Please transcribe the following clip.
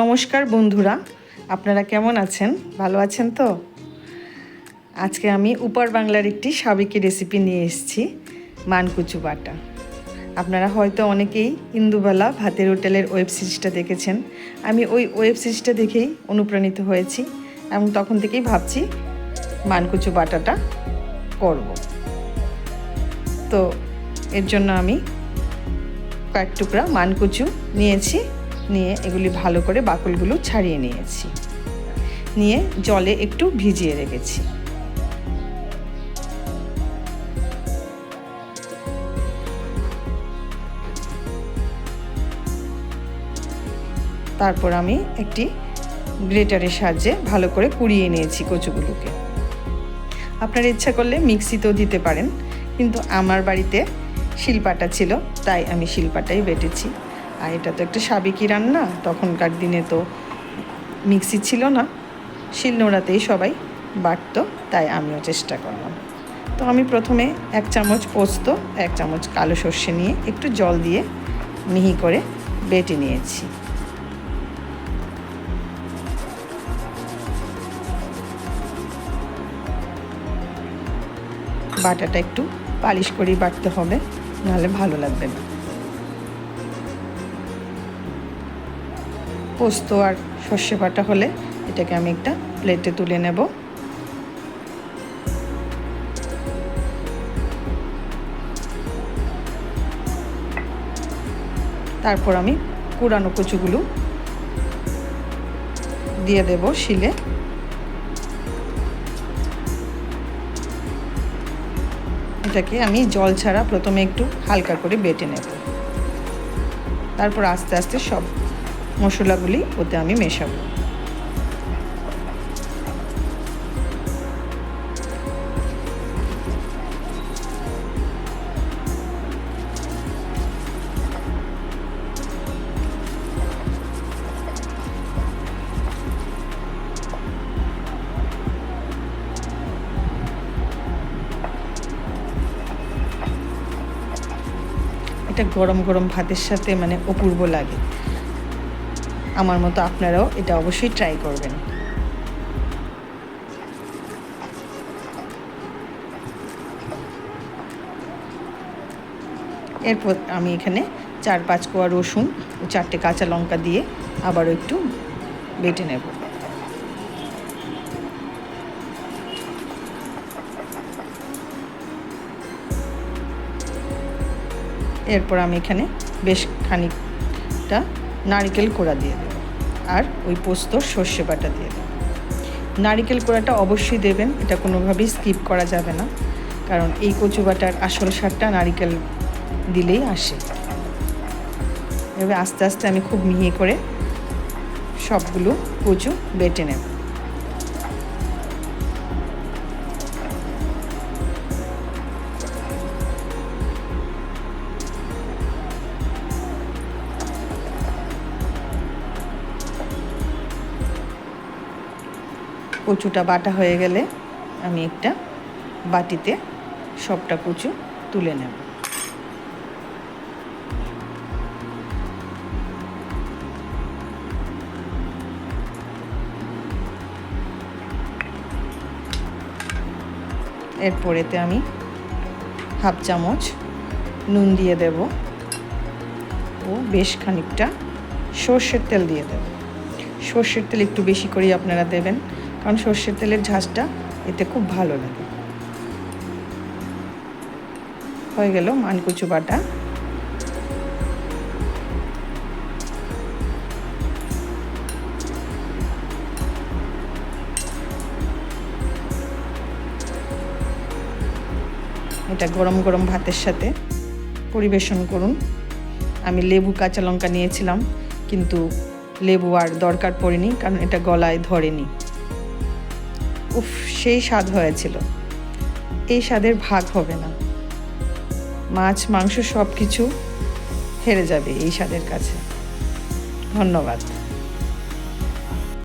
নমস্কার বন্ধুরা, আপনারা কেমন আছেন? ভালো আছেন তো? আজকে আমি উপার বাংলার একটি সাবেকি রেসিপি নিয়ে এসেছি, মানকুচু বাটা। আপনারা হয়তো অনেকেই ইন্দুবেলা ভাতের হোটেলের ওয়েব সিরিজটা দেখেছেন। আমি ওই ওয়েব সিরিজটা দেখেই অনুপ্রাণিত হয়েছি এবং তখন থেকেই ভাবছি মানকুচু বাটাটা করব। তো এর জন্য আমি কয়েক টুকরা মানকুচু নিয়েছি। নিয়ে এগুলি ভালো করে বাকলগুলো ছাড়িয়ে নিয়েছি। নিয়ে জলে একটু ভিজিয়ে রেখেছি। তারপর আমি একটি গ্রেটারের সাহায্যে ভালো করে কুড়িয়ে নিয়েছি কচুগুলোকে। আপনার ইচ্ছা করলে মিক্সিতেও দিতে পারেন, কিন্তু আমার বাড়িতে শিলপাটা ছিল, তাই আমি শিলপাটাই বেটেছি। আর এটা তো একটা সাবেকি রান্না, তখনকার দিনে তো মিক্সি ছিল না। শিলনোড়াতেই সবাই বাটতো, তাই আমিও চেষ্টা করলাম। তো আমি প্রথমে এক চামচ পোস্ত, এক চামচ কালো সর্ষে নিয়ে একটু জল দিয়ে মিহি করে বেটে নিয়েছি। বাটাটা একটু পালিশ করেই বাটতে হবে, নাহলে ভালো লাগবে না। পোস্ত আর সর্ষে বাটা হলে এটাকে আমি একটা প্লেটে তুলে নেব। তারপর আমি কুড়ানো কচুগুলো দিয়ে দেব শিলে। এটাকে আমি জল ছাড়া প্রথমে একটু হালকা করে বেটে নেব। তারপর আস্তে আস্তে সব মশলাগুলি ওতে আমি মেশাবো। এটা গরম গরম ভাতের সাথে মানে অপূর্ব লাগে। আমার মতো আপনারাও এটা অবশ্যই ট্রাই করবেন। এরপর আমি এখানে চার পাঁচ কোয়া রসুন ও চারটে কাঁচা লঙ্কা দিয়ে আবারও একটু বেটে নেব। এরপর আমি এখানে বেশ খানিকটা নারকেল কোড়া দিয়ে দেবেন আর ওই পোস্ত সর্ষে বাটা দিয়ে দেবেন নারিকেল কোড়াটা অবশ্যই দেবেন, এটা কোনোভাবেই স্কিপ করা যাবে না। কারণ এই কচু বাটার আসল স্বাদটা নারিকেল দিলেই আসে। এভাবে আস্তে আস্তে আমি খুব মিহি করে সবগুলো কচু বেটে নেব। কচুটা বাটা হয়ে গেলে আমি একটা বাটিতে সবটা কচু তুলে নেব। এরপরেতে আমি হাফ চামচ নুন দিয়ে দেব ও বেশ খানিকটা সর্ষের তেল দিয়ে দেব। সর্ষের তেল একটু বেশি করেই আপনারা দেবেন। কারণ সর্ষের তেলের ঝাঁজটা এতে খুব ভালো লাগে। হয়ে গেল মানকুচু বাটা। এটা গরম গরম ভাতের সাথে পরিবেশন করুন। আমি লেবু কাঁচা লঙ্কা নিয়েছিলাম, কিন্তু লেবু আর দরকার পড়েনি, কারণ এটা গলায় ধরেনি। উফ, সেই স্বাদ হয়েছিল। এই স্বাদের ভাগ হবে না। মাছ, মাংস সব কিছু হেরে যাবে এই স্বাদের কাছে। ধন্যবাদ।